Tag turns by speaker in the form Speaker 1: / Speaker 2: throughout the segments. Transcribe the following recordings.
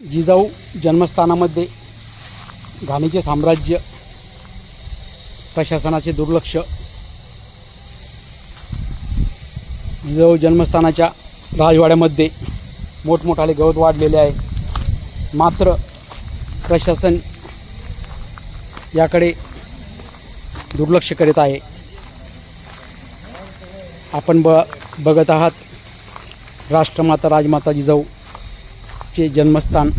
Speaker 1: जिजाऊ जन्मस्थानामध्ये घाणीचे साम्राज्य प्रशासनाचे दुर्लक्ष जिजाऊ जन्मस्थानाच्या राजवाड्यामध्ये मोठमोठाले गवत वाढलेले आहे. मात्र प्रशासन याकडे दुर्लक्ष करीत आहे. आपण ब बघत आहात राष्ट्रमाता राजमाता जिजाऊ चे जन्मस्थान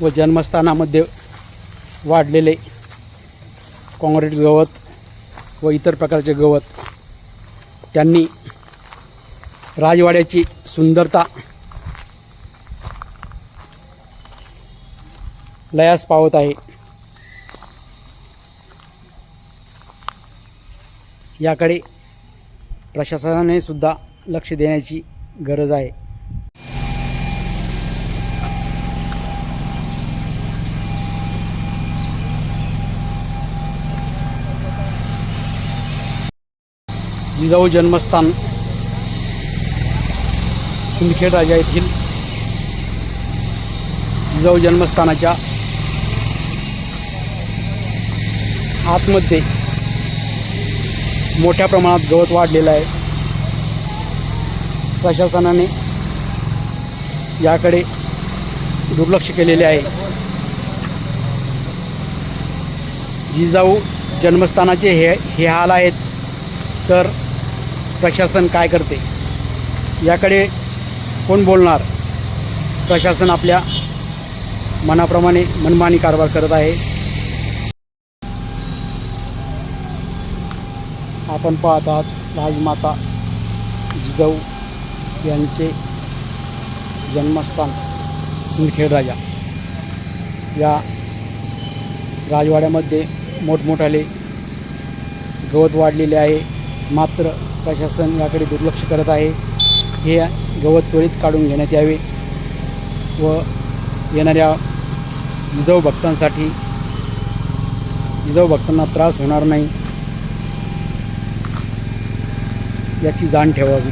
Speaker 1: व जन्मस्थानामध्ये वाढलेले काँग्रेस गवत व इतर प्रकारचे गवत त्यांनी राजवाड्याची सुंदरता लयास पावत आहे. याकडे प्रशासनाने सुद्धा लक्ष देण्याची गरज आहे. जिजाऊ जन्मस्थान सिंदखेड राजा येथील जिजाऊ जन्मस्थानाच्या आतमध्ये मोठ्या प्रमाणात गवत वाढलेलं आहे. प्रशासनाने याकडे दुर्लक्ष केलेले आहे. जिजाऊ जन्मस्थानाचे हे हे हाल आहेत. तर प्रशासन काय करते? याकडे कोण बोलणार? प्रशासन आपल्या मनाप्रमाणे मनमानी कारभार करत आहे. आपण पाहत आहात राजमाता जिजाऊ यांचे जन्मस्थान सिंदखेड राजा. या राजवाड्यामध्ये मोठमोठाले गवत वाढलेले आहे. मात्र प्रशासन याकडे दुर्लक्ष करत आहे. हे गवत त्वरित काढून घेण्यात यावे व येणाऱ्या जिजाऊ भक्तांसाठी जिजाऊ भक्तांना त्रास होणार नाही याची जाण ठेवावी.